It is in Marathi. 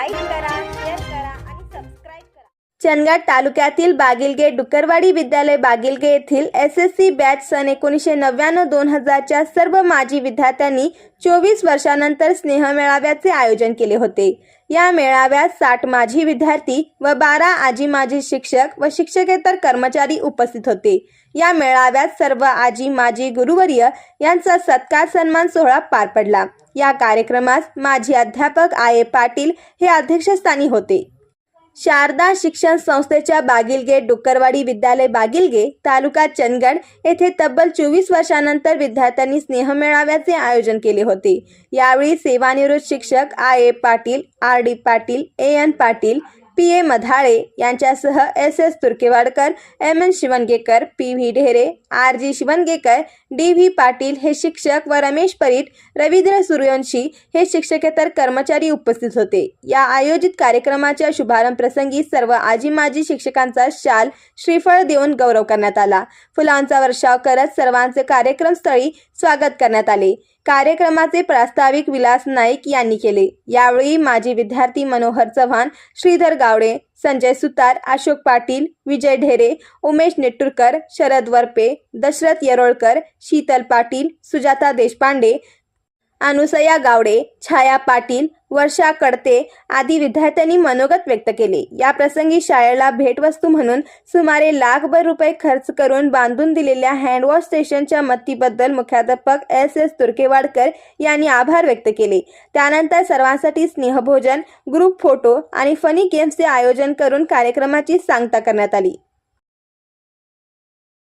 लाईक करा शेअर करा आणि सबस्क्राईब करा. चंदगड तालुक्यातील बागिलगे डुकरवाडी विद्यालय बागिलगे येथील एस एस सी बॅच सन एकोणीसशे नव्याण्णव दोन हजारच्या सर्व माजी विद्यार्थ्यांनी चोवीस वर्षानंतर स्नेह मेळाव्याचे आयोजन केले होते. या मेळाव्यात साठ माजी विद्यार्थी व बारा आजी माजी शिक्षक व शिक्षकेतर कर्मचारी उपस्थित होते. या मेळाव्यात सर्व आजी माजी गुरुवर्य यांचा सत्कार सन्मान सोहळा पार पडला. या कार्यक्रमास माजी अध्यापक आय ए पाटील हे अध्यक्षस्थानी होते. शारदा शिक्षण संस्थेच्या बागिलगे डुक्करवाडी विद्यालय बागिलगे तालुका चंदगड येथे तब्बल चोवीस वर्षानंतर विद्यार्थ्यांनी स्नेहमेळाव्याचे आयोजन केले होते. यावेळी सेवानिवृत्त शिक्षक I A Patil R D Patil A N Patil P A Madhale यांच्यासह S S Turkewadkar M N Shivangekar P V Dhere R G Shivangekar D V Patil हे शिक्षक व रमेश परीट रवींद्र सूर्यवंशी हे शिक्षकेतर कर्मचारी उपस्थित होते. या आयोजित कार्यक्रमाच्या शुभारंभ प्रसंगी सर्व आजी माजी शिक्षकांचा शाल श्रीफळ देऊन गौरव करण्यात आला. फुलांचा वर्षाव करत सर्वांचे कार्यक्रमस्थळी स्वागत करण्यात आले. कार्यक्रमाचे प्रास्ताविक विलास नाईक यांनी केले. यावेळी माजी विद्यार्थी मनोहर चव्हाण श्रीधर गावडे संजय सुतार अशोक पाटील विजय ढेरे उमेश नेटुरकर शरद वरपे दशरथ येरोळकर शीतल पाटील सुजाता देशपांडे अनुसया गावडे छाया पाटील वर्षा कडते आदी विद्यार्थ्यांनी मनोगत व्यक्त केले. या प्रसंगी शाळेला भेटवस्तू म्हणून सुमारे लाखभर रुपये खर्च करून बांधून दिलेल्या हँडवॉश स्टेशनच्या मत्तीबद्दल मुख्याध्यापक एस एस तुर्केवाडकर यांनी आभार व्यक्त केले. त्यानंतर सर्वांसाठी स्नेहभोजन ग्रुप फोटो आणि फनी गेम्सचे आयोजन करून कार्यक्रमाची सांगता करण्यात आली.